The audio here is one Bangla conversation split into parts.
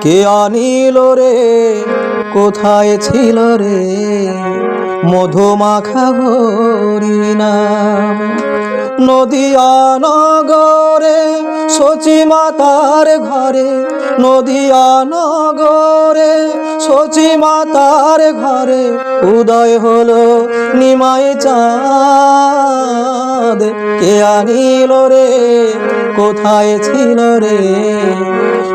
কে আনিল রে? কোথায় ছিল রে? মধুমাখা হরিনাম নদিয়া নগরে সচি মাতার ঘরে। নদিয়া নগরে সচি মাতার ঘরে। উদয় হলো নিমাই চাঁদ। কে আনিল রে? কোথায় ছিল রে?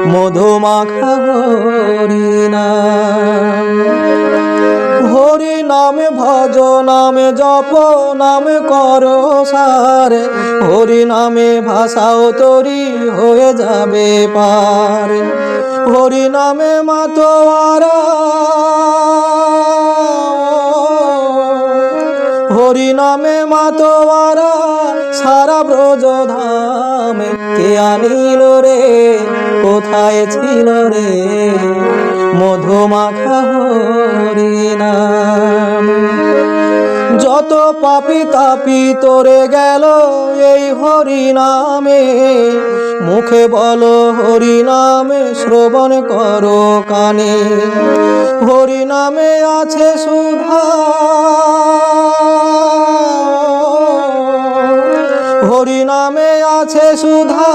মধুমাখা হরিনাম। হরি নামে ভজ, নামে জপ, নামে কর সারে। হরি নামে ভাষাও তরি হয়ে যাবে পার। হরি নামে মাতোয়ারা। হরি নামে মাতোয়ারা, সারা ব্রজ ধামে কে আনিল রে? কোথায় ছিল রে? মধুমাখা হরিনাম যত পাপি তাপি তোরে গেল এই হরি নামে মুখে বলো হরি নামে শ্রবণ করো কানে। হরি নামে আছে সুধা হরি নামে আছে সুধা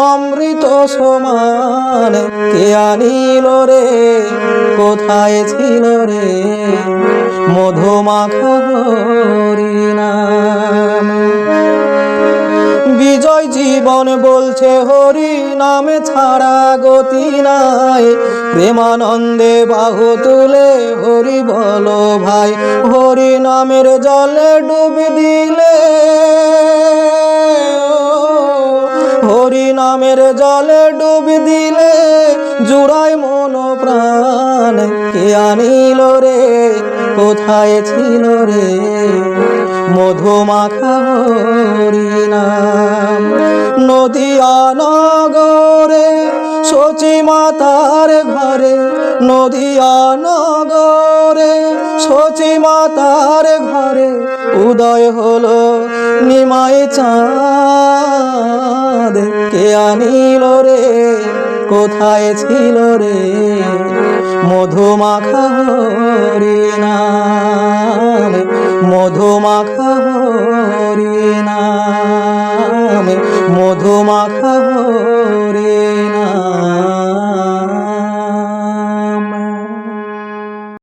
অমৃত সমান। কে আনিল রে? কোথায় ছিল রে? মধুমাখা হরিনাম। বিজয় জীবন বলছে হরি নামে ছাড়া গতি নাই। প্রেমানন্দে বাহু তুলে হরি বলো ভাই। হরি নামের জলে ডুবি দিলে হরি নামের জলে ডুব দিলে জুড়াই মন প্রাণ। কে আনিল রে? কোথায় ছিল রে? মধুমাখা হরিনাম নদী নগরে সচি মাতার ঘরে, নদিয়া নগরে। সচি মাতার ঘরে উদয় হলো নিমাই চাঁদ। কে আনিল রে? কোথায় ছিল রে? মধুমাখা হরি নাম মধুমাখা হরি না মধুমাখা